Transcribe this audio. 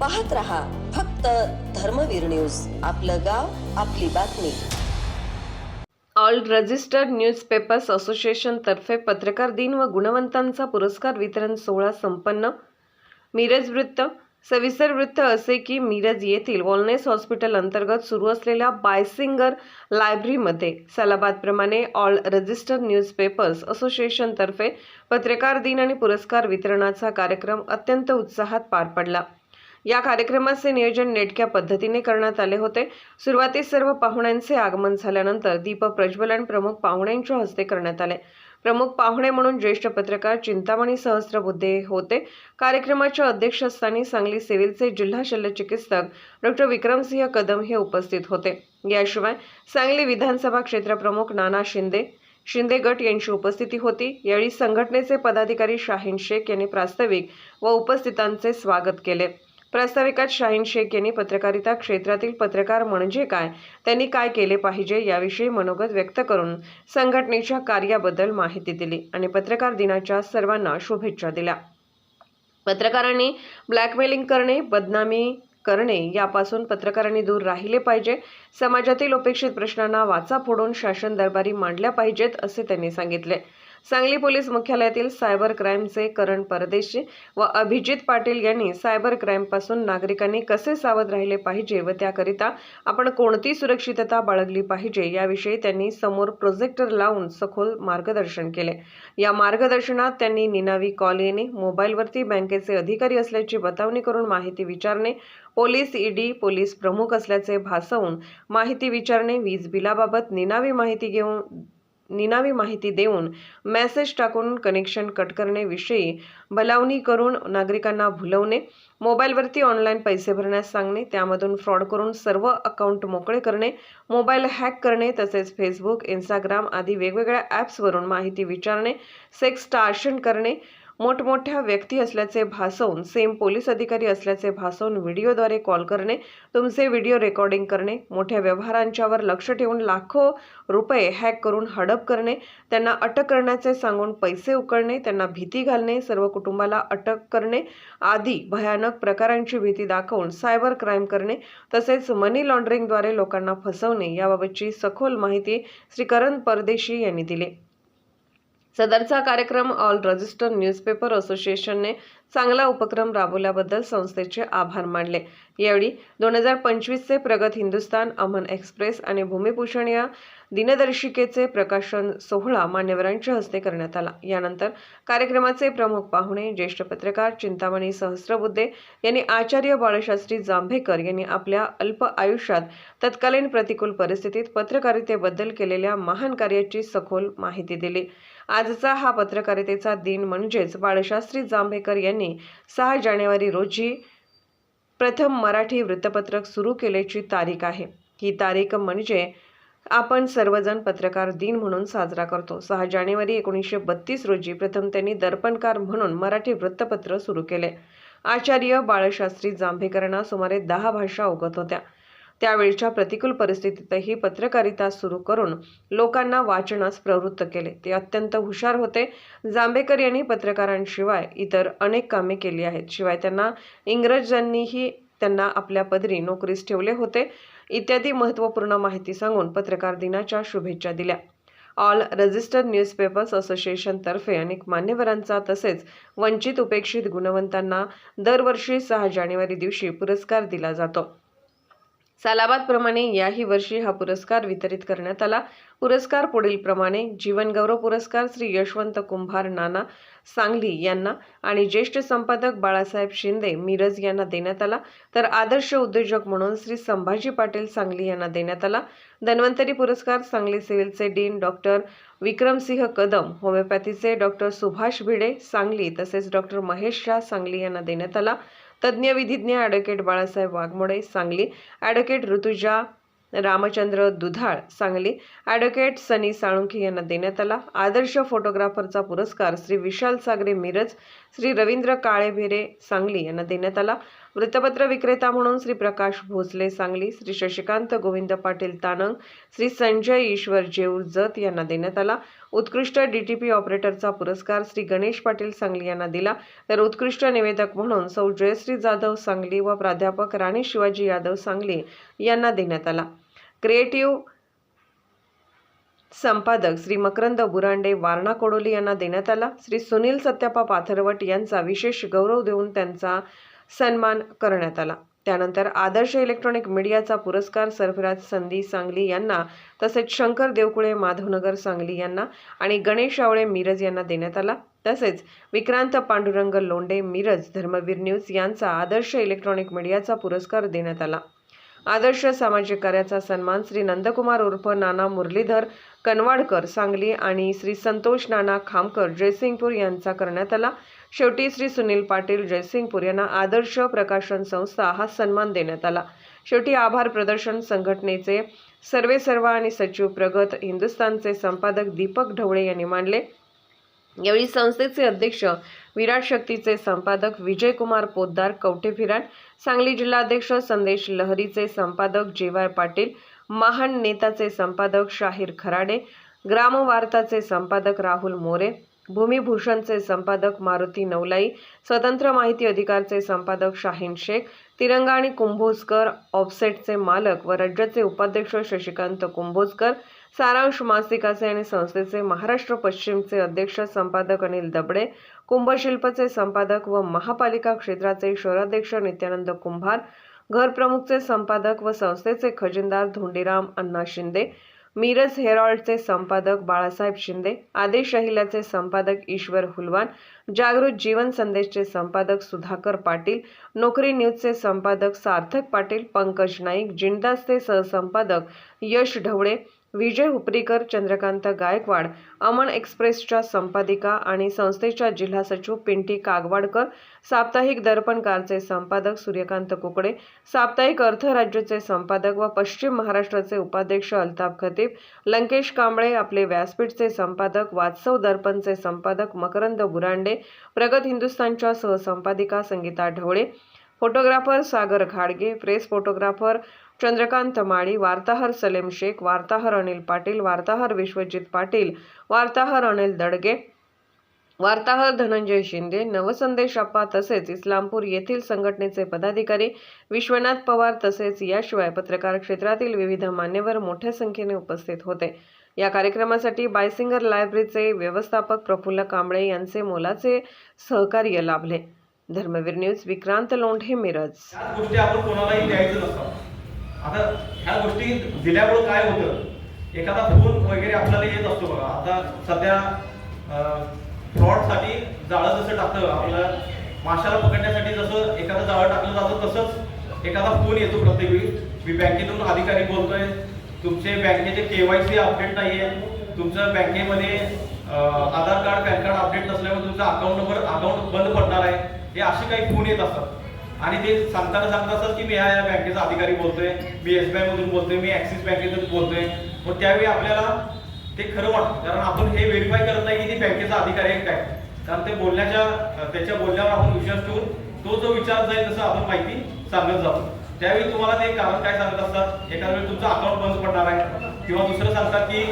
पाहत रहा फक्त धर्मवीर न्यूज. आपलं गाव आपली बातमी. ऑल रजिस्टर्ड न्यूजपेपर्स असोसिएशनतर्फे पत्रकार दिन व गुणवंतांचा पुरस्कार वितरण सोहळा संपन्न. मिरज वृत्त. सविस्तर वृत्त असे की मिरज येथील वॉलनेस हॉस्पिटल अंतर्गत सुरू असलेल्या बायसिंगर लायब्ररीमध्ये सलाबादप्रमाणे ऑल रजिस्टर्ड न्यूजपेपर्स असोसिएशनतर्फे पत्रकार दिन आणि पुरस्कार वितरणाचा कार्यक्रम अत्यंत उत्साहात पार पडला. या कार्यक्रमाचे नियोजन नेटक्या पद्धतीने करण्यात आले होते. सुरुवातीस सर्व पाहुण्यांचे आगमन झाल्यानंतर दीप प्रज्वलन प्रमुख पाहुण्यांच्या हस्ते करण्यात आले. प्रमुख पाहुणे म्हणून ज्येष्ठ पत्रकार चिंतामणी सहस्त्रबुद्धे होते. कार्यक्रमाच्या अध्यक्षस्थानी सांगली सिव्हिलचे जिल्हा शल्यचिकित्सक डॉक्टर विक्रमसिंह कदम हे उपस्थित होते. याशिवाय सांगली विधानसभा क्षेत्रप्रमुख नाना शिंदे शिंदे गट यांची उपस्थिती होती. यावेळी संघटनेचे पदाधिकारी शाहीन शेख यांनी प्रास्ताविक व उपस्थितांचे स्वागत केले. प्रास्ताविकात शाहीन शेख यांनी पत्रकारिता क्षेत्रातील पत्रकार म्हणजे काय? त्यांनी काय केले पाहिजे याविषयी मनोगत व्यक्त करून संघटनेच्या कार्याबद्दल माहिती दिली आणि पत्रकार दिनाच्या सर्वांना शुभेच्छा दिल्या. पत्रकारांनी ब्लॅकमेलिंग करणे बदनामी करणे यापासून पत्रकारांनी दूर राहिले पाहिजे. समाजातील उपेक्षित प्रश्नांना वाचा फोडून शासन दरबारी मांडल्या पाहिजेत असे त्यांनी सांगितले. सांगली पोलीस मुख्यालयातील सायबर क्राईमचे करण परदेशी व अभिजित पाटील यांनी सायबर क्राईमपासून नागरिकांनी कसे सावध राहिले पाहिजे व त्याकरिता आपण कोणती सुरक्षितता बाळगली पाहिजे याविषयी त्यांनी समोर प्रोजेक्टर लावून सखोल मार्गदर्शन केले. या मार्गदर्शनात त्यांनी निनावी कॉल येणे मोबाईलवरती बँकेचे अधिकारी असल्याची बतावणी करून माहिती विचारणे पोलीस ईडी पोलीस प्रमुख असल्याचे भासवून माहिती विचारणे वीज बिलाबाबत निनावी माहिती घेऊन निनावी माहिती देऊन मेसेज टाकून कनेक्शन कट करणेविषयी भलावणी करून नागरिकांना भुलवणे मोबाईलवरती ऑनलाईन पैसे भरण्यास सांगणे त्यामधून फ्रॉड करून सर्व अकाउंट मोकळे करणे मोबाईल हॅक करणे तसेच फेसबुक इंस्टाग्राम आदी वेगवेगळ्या ॲप्सवरून माहिती विचारणे सेक्स टार्शन करणे मोठमोठ्या व्यक्ती असल्याचे भासवून सेम पोलीस अधिकारी असल्याचे भासवून व्हिडिओद्वारे कॉल करणे तुमचे व्हिडिओ रेकॉर्डिंग करणे मोठ्या व्यवहारांच्यावर लक्ष ठेवून लाखो रुपये हॅक करून हडप करणे त्यांना अटक करण्याचे सांगून पैसे उकळणे त्यांना भीती घालणे सर्व कुटुंबाला अटक करणे आदी भयानक प्रकारांची भीती दाखवून सायबर क्राईम करणे तसेच मनी लॉन्ड्रिंगद्वारे लोकांना फसवणे याबाबतची सखोल माहिती श्री करण परदेशी यांनी दिली. सदरचा कार्यक्रम ऑल रजिस्टर न्यूजपेपर असोसिएशनने चांगला उपक्रम राबवल्याबद्दल संस्थेचे आभार मानले. यावेळी दोन हजार पंचवीसचे प्रगत हिंदुस्तान अमन एक्सप्रेस आणि भूमिभूषण या दिनदर्शिकेचे प्रकाशन सोहळा मान्यवरांच्या हस्ते करण्यात आला. यानंतर कार्यक्रमाचे प्रमुख पाहुणे ज्येष्ठ पत्रकार चिंतामणी सहस्रबुद्धे यांनी आचार्य बाळशास्त्री जांभेकर यांनी आपल्या अल्प आयुष्यात तत्कालीन प्रतिकूल परिस्थितीत पत्रकारितेबद्दल केलेल्या महान कार्याची सखोल माहिती दिली. आजचा हा पत्रकारितेचा दिन म्हणजेच बाळशास्त्री जांभेकर यांनी सहा जानेवारी रोजी प्रथम मराठी वृत्तपत्रक सुरू केल्याची तारीख आहे. ही तारीख म्हणजे आपण सर्वजण पत्रकार दिन म्हणून साजरा करतो. सहा जानेवारी एकोणीसशे बत्तीस रोजी प्रथम त्यांनी दर्पणकार म्हणून मराठी वृत्तपत्र सुरू केले. आचार्य बाळशास्त्री जांभेकरांना सुमारे दहा भाषा अवगत होत्या. त्यावेळच्या प्रतिकूल परिस्थितीतही पत्रकारिता सुरू करून लोकांना वाचनास प्रवृत्त केले. ते अत्यंत हुशार होते. जांभेकर यांनी पत्रकारांशिवाय इतर अनेक कामे केली आहेत. शिवाय त्यांना इंग्रजांनीही त्यांना आपल्या पदरी नोकरीस ठेवले होते. इत्यादी महत्त्वपूर्ण माहिती सांगून पत्रकार दिनाच्या शुभेच्छा दिल्या. ऑल रजिस्टर्ड न्यूजपेपर्स असोसिएशनतर्फे अनेक मान्यवरांचा तसेच वंचित उपेक्षित गुणवंतांना दरवर्षी सहा जानेवारी दिवशी पुरस्कार दिला जातो. सालाबादप्रमाणे याही वर्षी हा पुरस्कार वितरित करण्यात आला. पुरस्कार पुढीलप्रमाणे जीवनगौरव पुरस्कार श्री यशवंत कुंभार नाना सांगली यांना आणि ज्येष्ठ संपादक बाळासाहेब शिंदे मिरज यांना देण्यात आला. तर आदर्श उद्योजक म्हणून श्री संभाजी पाटील सांगली यांना देण्यात आला. धन्वंतरी पुरस्कार सांगली सिव्हिलचे डीन डॉक्टर विक्रमसिंह कदम होमिओपॅथीचे डॉक्टर सुभाष भिडे सांगली तसेच डॉक्टर महेश शाह सांगली यांना देण्यात आला. तज्ज्ञ विधिज्ञ advocate Balasaheb Waghmode Sangli. Advocate Rutuja Ramchandra Dudhal Sangli. Advocate सनी साळुंखे यांना देण्यात आला. आदर्श फोटोग्राफरचा पुरस्कार श्री विशाल सागरे मिरज श्री रवींद्र काळेभेरे सांगली यांना देण्यात आला. वृत्तपत्र विक्रेता म्हणून श्री प्रकाश भोसले सांगली श्री शशिकांत गोविंद पाटील तानंग श्री संजय ईश्वर जेऊर जत यांना देण्यात आला. उत्कृष्ट डीटीपी ऑपरेटरचा पुरस्कार श्री गणेश पाटील सांगली यांना दिला. तर उत्कृष्ट निवेदक म्हणून सौ जयश्री जाधव सांगली व प्राध्यापक राणी शिवाजी यादव सांगली यांना देण्यात आला. क्रिएटिव्ह संपादक श्री मकरंद बुरांडे वारणा कोडोली यांना देण्यात आला. श्री सुनील सत्यापा पाथरवट यांचा विशेष गौरव देऊन त्यांचा सन्मान करण्यात आला. त्यानंतर आदर्श इलेक्ट्रॉनिक मीडियाचा पुरस्कार सरफराज संधी सांगली यांना तसेच शंकर देवकुळे माधवनगर सांगली यांना आणि गणेश आवळे मिरज यांना देण्यात आला. तसेच विक्रांत पांडुरंग लोंडे मिरज धर्मवीर न्यूज यांचा आदर्श इलेक्ट्रॉनिक मीडियाचा पुरस्कार देण्यात आला. आदर्श सामाजिक कार्याचा सन्मान श्री नंदकुमार उर्फ नाना मुरलीधर कनवाडकर सांगली आणि श्री संतोष नाना खामकर जयसिंगपूर यांचा करण्यात आला. शेवटी श्री सुनील पाटील जयसिंगपूर यांना आदर्श प्रकाशन संस्था हा सन्मान देण्यात आला. शेवटी आभार प्रदर्शन संघटनेचे सर्वे सर्वा आणि सचिव प्रगत हिंदुस्थानचे संपादक दीपक ढवळे यांनी मांडले. यावेळी संस्थेचे अध्यक्ष विराट शक्तीचे संपादक विजयकुमार पोद्दार कवठे फिराण सांगली जिल्हाध्यक्ष संदेश लहरीचे संपादक जेवाय पाटील महान नेताचे संपादक शाहीर खराडे ग्रामवार्ताचे संपादक राहुल मोरे भूमिभूषणचे संपादक मारुती नवलाई स्वतंत्र माहिती अधिकारचे संपादक शाहीन शेख तिरंगा आणि कुंभोजकर ऑफसेटचे मालक व राज्याचे उपाध्यक्ष शशिकांत कुंभोजकर सारांश मासिकाचे आणि संस्थेचे महाराष्ट्र पश्चिमचे अध्यक्ष संपादक अनिल दबडे कुंभशिल्पचे संपादक व महापालिका क्षेत्राचे शहराध्यक्ष नित्यानंद कुंभार घरप्रमुखचे संपादक व संस्थेचे खजिनदार धोंडीराम अण्णा शिंदे मिरज हेरॉल्डचे संपादक बाळासाहेब शिंदे आदेश अहिल्याचे संपादक ईश्वर हुलवान जागृत जीवन संदेशचे संपादक सुधाकर पाटील नोकरी न्यूजचे संपादक सार्थक पाटील पंकज नाईक जिंदासचे सहसंपादक यश ढवळे विजय हुपरीकर चंद्रकांत गायकवाड अमन एक्सप्रेसच्या संपादिका आणि संस्थेच्या जिल्हा सचिव पिंटी कागवाडकर साप्ताहिक दर्पणकारचे संपादक सूर्यकांत कुकडे साप्ताहिक अर्थराज्यचे संपादक व पश्चिम महाराष्ट्राचे उपाध्यक्ष अल्ताफ खतीब लंकेश कांबळे आपले व्यासपीठचे संपादक वात्सव दर्पणचे संपादक मकरंद बुरांडे प्रगत हिंदुस्थानच्या सहसंपादिका संगीता ढवळे फोटोग्राफर सागर घाडगे प्रेस फोटोग्राफर चंद्रकांत माळी वार्ताहर सलेम शेख वार्ताहर अनिल पाटील वार्ताहर विश्वजित पाटील वार्ताहर अनिल दडगे वार्ताहर धनंजय शिंदे नवसंदेश अप्पा तसेच इस्लामपूर येथील संघटनेचे पदाधिकारी विश्वनाथ पवार तसेच याशिवाय पत्रकार क्षेत्रातील विविध मान्यवर मोठ्या संख्येने उपस्थित होते. या कार्यक्रमासाठी बायसिंगर लायब्ररीचे व्यवस्थापक प्रफुल्ल कांबळे यांचे मोलाचे सहकार्य लाभले. धर्मवीर न्यूज विक्रांत लोंढे मिरज. गोष्टी आपण कोणालाही द्यायचं नसतं. आता ह्या गोष्टी दिल्यामुळं काय होतं? एखादा फोन वगैरे आपल्याला येत असतो बघा. आता सध्या फ्रॉडसाठी जाळं जसं टाकतं आपल्याला माशाला पकडण्यासाठी जसं एखादं जाळं टाकलं जातं तसंच एखादा फोन येतो प्रत्येक वेळी. मी बँकेतून अधिकारी बोलतोय तुमचे बँकेचे केवायसी अपडेट नाही आहे तुमचं बँकेमध्ये Aadhaar card PAN card update नसल्यामुळे तुमचा अकाउंट नंबर अकाउंट बंद पडणार आहे. हे असे काही फोन येत असतात. आणि ते सांगताना सांगत असतात की मी ह्या या बँकेचा अधिकारी बोलतोय मी एस बी मधून बोलतोय मी ऍक्सिस बँकेतून बोलतोय. मग त्यावेळी आपल्याला ते खरं वाटतं कारण आपण हे व्हेरीफाय करत नाही की ती बँकेचा अधिकारी आहे. काय कारण ते बोलण्याच्या त्याच्या बोलण्यावर आपण विश्वास ठेवून तो जो विचार जाईल तसं आपण माहिती सांगत जातो त्यावेळी तुम्हाला ते कारण काय सांगत असतात? एखाद्या वेळी तुमचं अकाउंट बंद पडणार आहे. किंवा दुसरं सांगतात की